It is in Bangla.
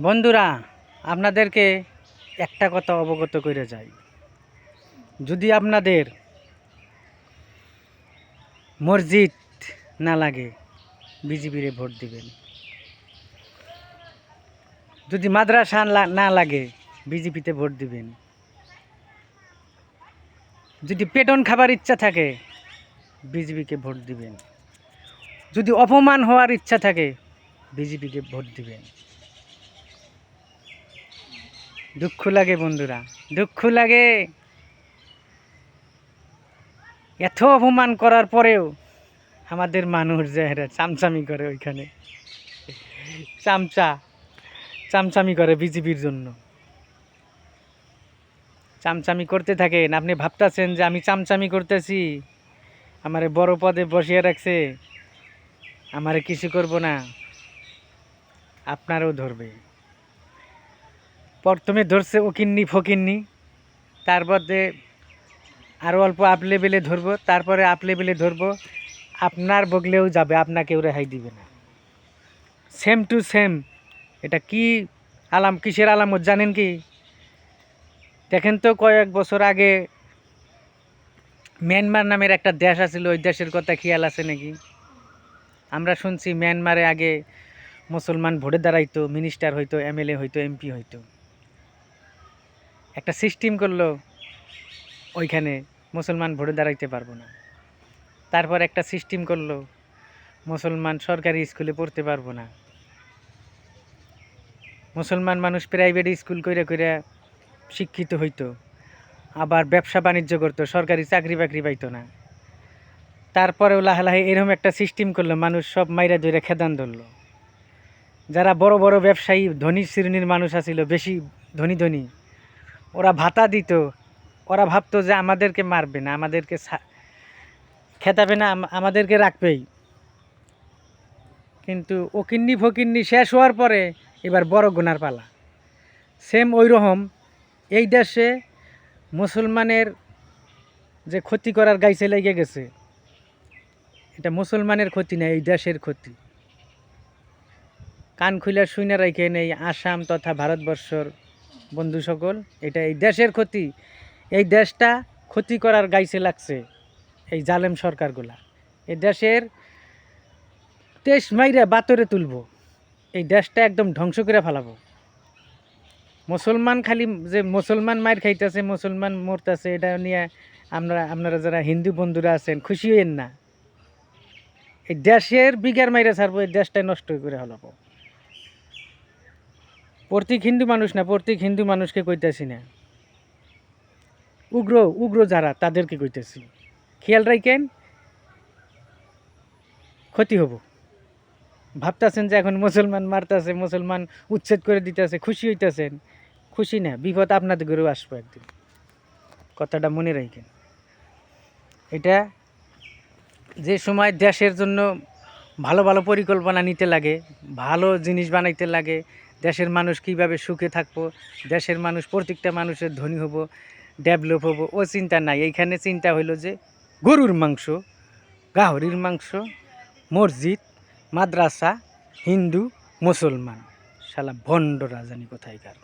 বন্ধুরা, আপনাদেরকে একটা কথা অবগত করে যাই। যদি আপনাদের মসজিদ না লাগে বিজেপিরে ভোট দিবেন। যদি মাদ্রাসা না লাগে, বিজেপিতে ভোট দিবেন। যদি পেটন খাবার ইচ্ছা থাকে বিজেপিকে ভোট দিবেন। যদি অপমান হওয়ার ইচ্ছা থাকে বিজেপিকে ভোট দিবেন। দুঃখ লাগে বন্ধুরা, দুঃখ লাগে। এত অপমান করার পরেও আমাদের মানুষ যে চামচামি করে ওইখানে। চামচা, চামচামি করে বিজেপির জন্য। চামচামি করতে থাকেন, আপনি ভাবতেছেন যে আমি চামচামি করতেছি, আমারে বড় পদে বসিয়ে রাখছে, আমারে কিছু করব না, আপনারও ধরবে। প্রথমে ধরছে ওকিন্নি ফকিন্নি। তারপরে আরও অল্প আপ লেভেলে ধরবো, তারপরে আপ লেভেলে ধরবো। আপনার বগলেও যাবে আপনাকেও রেহাই দিবে না। সেম টু সেম এটা কি আলাম, কিসের আলামত জানেন কি? দেখেন তো কয়েক বছর আগে মিয়ানমার নামের একটা দেশ আছিল, ওই দেশের কথা খেয়াল আছে নাকি? আমরা শুনছি মিয়ানমারে আগে মুসলমান ভোটে দাঁড়াইতো মিনিস্টার হইতো এমএলএ হইতো এমপি হইতো। একটা সিস্টেম করল ওইখানে মুসলমান ভোটে দাঁড়াইতে পারব না। তারপর একটা সিস্টেম করল মুসলমান সরকারি স্কুলে পড়তে পারব না। মুসলমান মানুষ প্রাইভেট স্কুল করে করে শিক্ষিত হইতো, আবার ব্যবসা বাণিজ্য করতো, সরকারি চাকরি বাকরি পাইতো না। তারপরেও লাহে লাহে এরকম একটা সিস্টেম করল, মানুষ সব মাইরা ধরে খেদান ধরলো। যারা বড় বড় ব্যবসায়ী, ধনী শ্রেণির মানুষ আছিল, বেশি ধনী ধনী। ওরা ভাতা দিত। ওরা ভাবতো যে আমাদেরকে মারবে না, আমাদেরকে খেতাবে না আমাদেরকে রাখবেই। কিন্তু ওকিন্নি ফকিন্নি শেষ হওয়ার পরে এবার বড় গুনার পালা। সেম ওই রকম এই দেশে মুসলমানের যে ক্ষতি করার গাইছে লেগে গেছে, এটা মুসলমানের ক্ষতি না, এই দেশের ক্ষতি। কান খুলে শুনে রাখেন নেই, আসাম তথা ভারতবর্ষর বন্ধু সকল, এটা এই দেশের ক্ষতি। এই দেশটা ক্ষতি করার গাইছে লাগছে এই জালেম সরকারগুলা। এই দেশের তেইশ মাইরা বাতরে তুলব। এই দেশটা একদম ধ্বংস করে ফেলাবো। মুসলমান খালি যে মুসলমান মায়ের খাইতেছে, মুসলমান মরতেছে, এটা নিয়ে আমরা, আপনারা যারা হিন্দু বন্ধুরা আছেন, খুশি হইয়েন না। এই দেশের বিঘার মাইরা ছাড়বো, এই দেশটাই নষ্ট করে ফেলাবো। প্রত্যেক হিন্দু মানুষ না প্রত্যেক হিন্দু মানুষকে কইতেছি না। উগ্র উগ্র যারা, তাদেরকে কইতেছি। খেয়াল রাখেন ক্ষতি হব। ভাবতেছেন যে এখন মুসলমান মারতেছে, মুসলমান উচ্ছেদ করে দিতেছে, খুশি হইতেছেন। খুশি না, বিপদ আপনাদের ঘরেও আসব একদিন। কথাটা মনে রাখেন এটা যে সময় দেশের জন্য ভালো ভালো পরিকল্পনা নিতে লাগে, ভালো জিনিস বানাইতে লাগে দেশের মানুষ কীভাবে সুখে থাকব, দেশের মানুষ, প্রত্যেকটা মানুষের ধনী হব ডেভেলপ হব, ও চিন্তা নাই। এইখানে চিন্তা হইল যে গরুর মাংস, গাহরির মাংস, মসজিদ, মাদ্রাসা, হিন্দু, মুসলমান, শালা ভণ্ড রাজানি কোথায়কার